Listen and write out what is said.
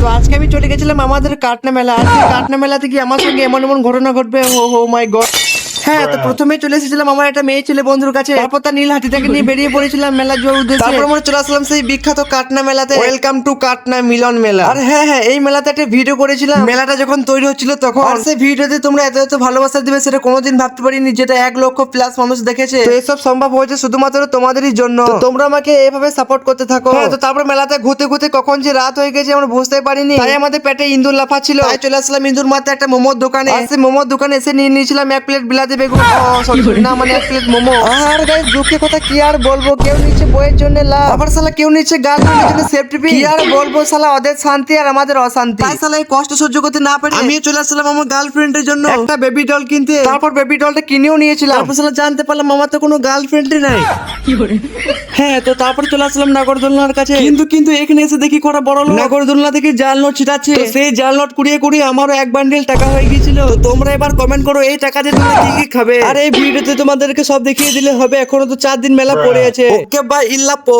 তো আজকে আমি চলে গেছিলাম আমাদের কাটনা মেলা। আজকে কাটনা মেলাতে গিয়ে আমার সঙ্গে এমন এমন ঘটনা ঘটবে। ও মাই গড হ্যাঁ তো প্রথমে চলে এসেছিলাম আমার একটা মেয়ে ছেলে বন্ধুর কাছে। তারপর তার নীল হাতিটাকে নিয়ে বেরিয়ে পড়েছিলাম মেলা জোর উদ্দেশ্যে। তারপর আমরা চলে আসলাম সেই বিখ্যাত কাটনা মেলাতে। ওয়েলকাম টু কাটনা মিলন মেলা। আর হ্যাঁ হ্যাঁ এই মেলাতে একটা ভিডিও করেছিলাম। মেলাটা যখন তৈরি হচ্ছিল তখন আর সেই ভিডিওতে তোমরা এত এত ভালোবাসা দিবে সেটা কোনোদিন ভাবতে পারিনি যেটা এক লক্ষ প্লাস মানুষ দেখেছে। তো এসব সম্ভব হয়েছে শুধুমাত্র তোমাদেরই জন্য। তোমরা আমাকে এভাবে সাপোর্ট করতে থাকো। হ্যাঁ, তো তারপর মেলাতে ঘুরতে ঘুরতে কখন যে রাত হয়ে গেছে আমরা বুঝতে পারিনি। তাই আমাদের পেটে ইন্দুর লাফা ছিল। তাই চলে আসলাম ইন্দুর মাথায় একটা মোমোর দোকানে। সেই মোমোর দোকানে এসে নিয়ে নিয়েছিলাম এক প্লেট বিলাতি। ও, sorry, না মানে এক প্লেট মোমো। আর গাইস দুঃখের কথা কি আর বলব? কেউ নিচ্ছে বইয়ের জন্য লাভ। আবার শালা কেউ নিচ্ছে গার্লফ্রেন্ডের জন্য সেফটি পিন কি আর বলব শালা ওদের শান্তি আর আমাদের অশান্তি। তাই শালা এই কষ্ট সহ্য করতে না পারি আমিও চলে আসলাম আমার গার্লফ্রেন্ডের জন্য। একটা বেবি ডল কিনতে। তারপর বেবি ডলটা কিনেও নিয়েছিলাম। তারপর শালা জানতে পারলাম আমার তো কোনো গার্লফ্রেন্ডই নাই। হ্যাঁ তো তারপর চলে আসলাম নাগরদোলনার কাছে। কিন্তু কিন্তু এখানে এসে দেখি করা বড় লোক। নাগরদোলনা থেকে জাল নোট ছিটাচ্ছে। তো সেই জাল নোট কুড়িয়ে কুড়িয়ে আমারও এক বান্ডিল টাকা হয়ে গিয়েছিল। তো তোমরা এবার কমেন্ট করো এই টাকা দিয়ে তোমরা কি কি খাবে? আর এই ভিডিওতে তোমাদেরকে সব দেখিয়ে দিলে হবে এখনও তো চার দিন মেলা পড়ে আছে। ওকে বাই ইল্লা পো